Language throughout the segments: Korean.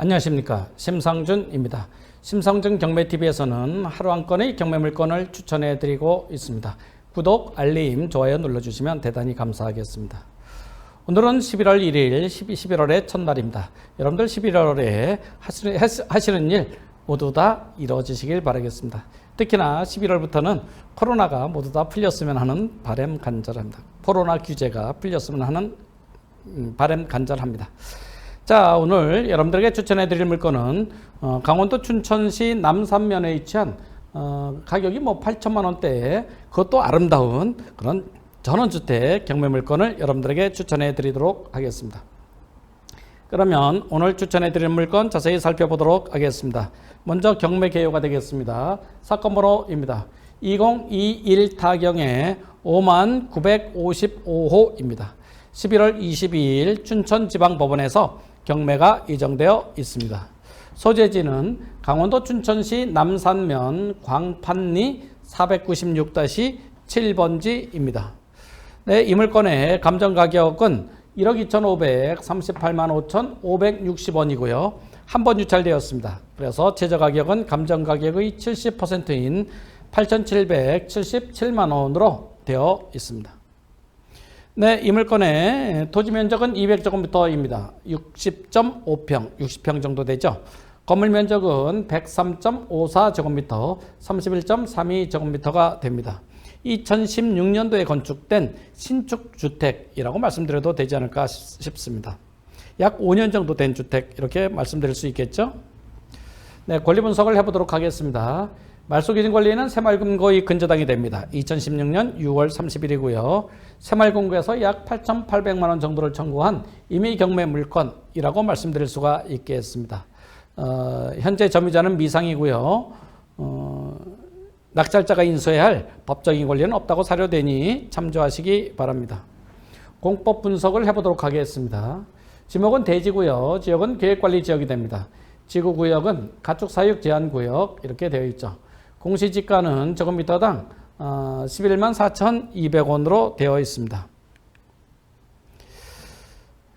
안녕하십니까 심상준입니다. 심상준 경매TV에서는 하루 한 건의 경매 물건을 추천해 드리고 있습니다. 구독, 알림, 좋아요 눌러주시면 대단히 감사하겠습니다. 오늘은 11월 1일 11월의 첫날입니다. 여러분들 11월에 하시는, 하시는 일 모두 다 이루어지시길 바라겠습니다. 특히나 11월부터는 코로나가 모두 다 풀렸으면 하는 바램 간절합니다. 코로나 규제가 풀렸으면 하는 음, 바램 간절합니다. 자, 오늘 여러분들에게 추천해 드릴 물건은 어, 강원도 춘천시 남산면에 위치한 어, 가격이 뭐 8천만 원대에 그것도 아름다운 그런 전원주택 경매 물건을 여러분들에게 추천해 드리도록 하겠습니다. 그러면 오늘 추천해 드릴 물건 자세히 살펴보도록 하겠습니다. 먼저 경매 개요가 되겠습니다. 사건 번호입니다. 2021 타경의 5만 955호입니다. 11월 22일 춘천지방법원에서 경매가 예정되어 있습니다. 소재지는 강원도 춘천시 남산면 광판리 496-7번지입니다. 네, 이 물건의 감정 가격은 1억 2,538만 5,560원이고요. 한 번 유찰되었습니다. 그래서 최저 가격은 감정 가격의 70%인 8,777만 원으로 되어 있습니다. 네, 이 물건의 토지 면적은 200제곱미터입니다. 60.5평, 60평 정도 되죠. 건물 면적은 103.54제곱미터, 31.32제곱미터가 됩니다. 2016년도에 건축된 신축 주택이라고 말씀드려도 되지 않을까 싶습니다. 약 5년 정도 된 주택 이렇게 말씀드릴 수 있겠죠? 네, 권리 분석을 해보도록 하겠습니다. 말소기준 권리는 새마을금고의 근저당이 됩니다. 2016년 6월 30일이고요. 새마을금고에서 약 8,800만 원 정도를 청구한 임의 경매 물건이라고 말씀드릴 수가 있겠습니다. 어, 현재 점유자는 미상이고요. 어, 낙찰자가 인수해야 할 법적인 권리는 없다고 사료되니 참조하시기 바랍니다. 공법 분석을 해보도록 하겠습니다. 지목은 대지구역, 지역은 계획관리 지역이 됩니다. 지구구역은 가축사육 제한구역 이렇게 되어 있죠. 공시지가는 제곱미터당 11만 4,200원으로 되어 있습니다.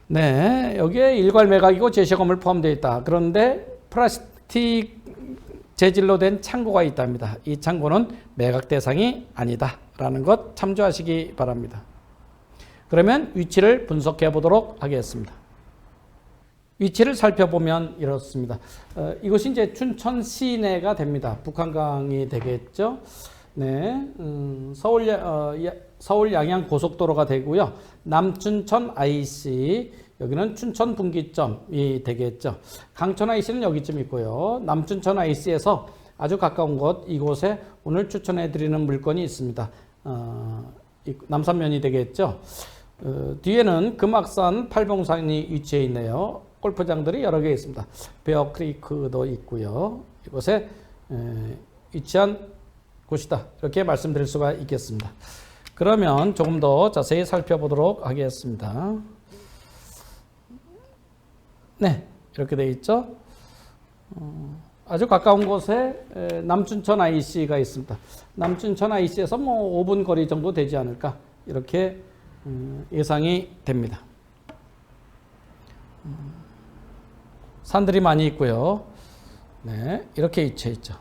네, 여기에 일괄 매각이고 제시건물 포함되어 있다. 그런데 플라스틱 재질로 된 창고가 있답니다. 이 창고는 매각 대상이 아니다 라는 것 참조하시기 바랍니다. 그러면 위치를 분석해 보도록 하겠습니다. 위치를 살펴보면 이렇습니다. 어, 이것이 이제 춘천 시내가 됩니다. 북한강이 되겠죠. 네, 음, 서울 어, 서울 양양 고속도로가 되고요. 남춘천 IC 여기는 춘천 분기점이 되겠죠. 강천 IC는 여기쯤 있고요. 남춘천 IC에서 아주 가까운 곳 이곳에 오늘 추천해 드리는 물건이 있습니다. 어, 남산면이 되겠죠. 어, 뒤에는 금악산 팔봉산이 위치해 있네요. 골프장들이 여러 개 있습니다. 베어 크리크도 있고요. 이곳에 에, 위치한 곳이다. 이렇게 말씀드릴 수가 있겠습니다. 그러면 조금 더 자세히 살펴보도록 하겠습니다. 네, 이렇게 되어 있죠. 어, 아주 가까운 곳에 에, 남춘천 IC가 있습니다. 남춘천 IC에서 뭐 5분 거리 정도 되지 않을까 이렇게 음, 예상이 됩니다. 음. 산들이 많이 있고요. 네, 이렇게 위치해 있죠.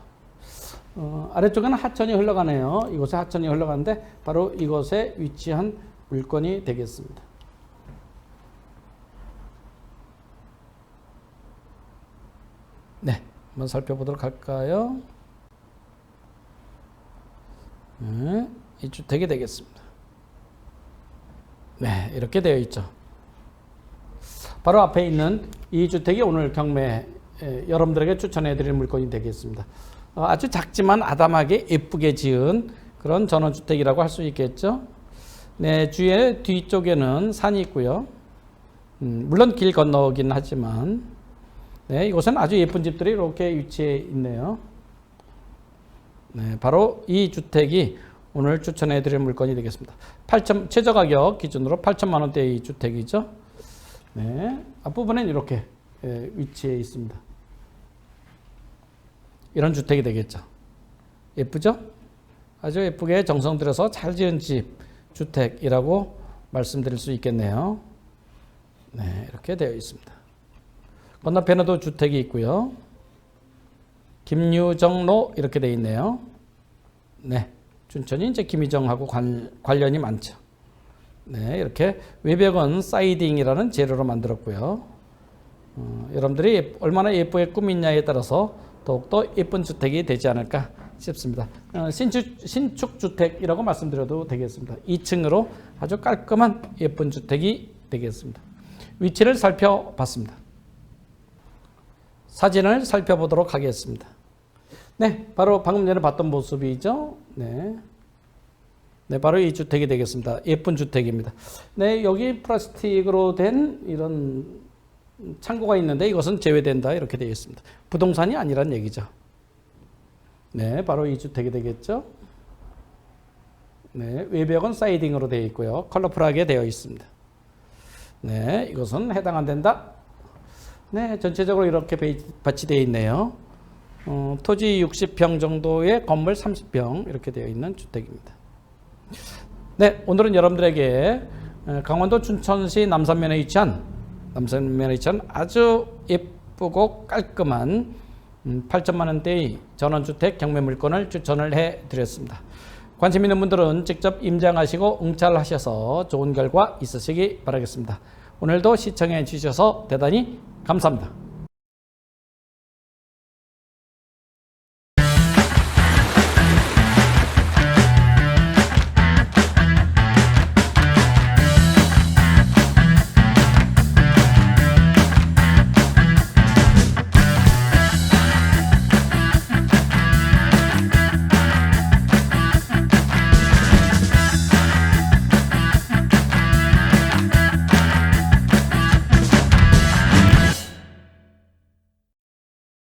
어, 아래쪽에는 하천이 흘러가네요. 이곳에 하천이 흘러가는데 바로 이곳에 위치한 물건이 되겠습니다. 네, 한번 살펴보도록 할까요? 네, 이 주택이 되겠습니다. 네, 이렇게 되어 있죠. 바로 앞에 있는 이 주택이 오늘 경매 여러분들에게 추천해 드릴 물건이 되겠습니다. 어, 아주 작지만 아담하게 예쁘게 지은 그런 전원주택이라고 할 수 있겠죠. 네, 주에 뒤쪽에는 산이 있고요. 음, 물론 길 건너긴 하지만 네, 이곳은 아주 예쁜 집들이 이렇게 위치해 있네요. 네, 바로 이 주택이 오늘 추천해 드릴 물건이 되겠습니다. 8천, 최저 가격 기준으로 8천만 원대의 주택이죠. 네, 앞부분엔 이렇게 예, 위치해 있습니다. 이런 주택이 되겠죠. 예쁘죠? 아주 예쁘게 정성 들여서 잘 지은 집, 주택이라고 말씀드릴 수 있겠네요. 네, 이렇게 되어 있습니다. 건너편에도 주택이 있고요. 김유정로 이렇게 돼 있네요. 네. 춘천이 이제 김유정하고 관, 관련이 많죠. 네, 이렇게 외벽은 사이딩이라는 재료로 만들었고요. 어, 여러분들이 예- 얼마나 예쁘게 꾸미냐에 따라서 더욱더 예쁜 주택이 되지 않을까 싶습니다. 어, 신축 주택이라고 말씀드려도 되겠습니다. 2층으로 아주 깔끔한 예쁜 주택이 되겠습니다. 위치를 살펴봤습니다. 사진을 살펴보도록 하겠습니다. 네, 바로 방금 전에 봤던 모습이죠. 네. 네, 바로 이 주택이 되겠습니다. 예쁜 주택입니다. 네, 여기 플라스틱으로 된 이런 창고가 있는데 이것은 제외된다 이렇게 되어 있습니다. 부동산이 아니란 얘기죠. 네, 바로 이 주택이 되겠죠. 네, 외벽은 사이딩으로 되어 있고요. 컬러풀하게 되어 있습니다. 네, 이것은 해당 안 된다. 네, 전체적으로 이렇게 배치되어 있네요. 어, 토지 60평 정도의 건물 30평 이렇게 되어 있는 주택입니다. 네, 오늘은 여러분들에게 에, 강원도 춘천시 남산면에 위치한 남산면에 위치한 아주 예쁘고 깔끔한 음, 8천만 원대의 전원주택 경매 물건을 추천을 해 드렸습니다. 관심 있는 분들은 직접 임장하시고 응찰하셔서 좋은 결과 있으시기 바라겠습니다. 오늘도 시청해 주셔서 대단히 감사합니다.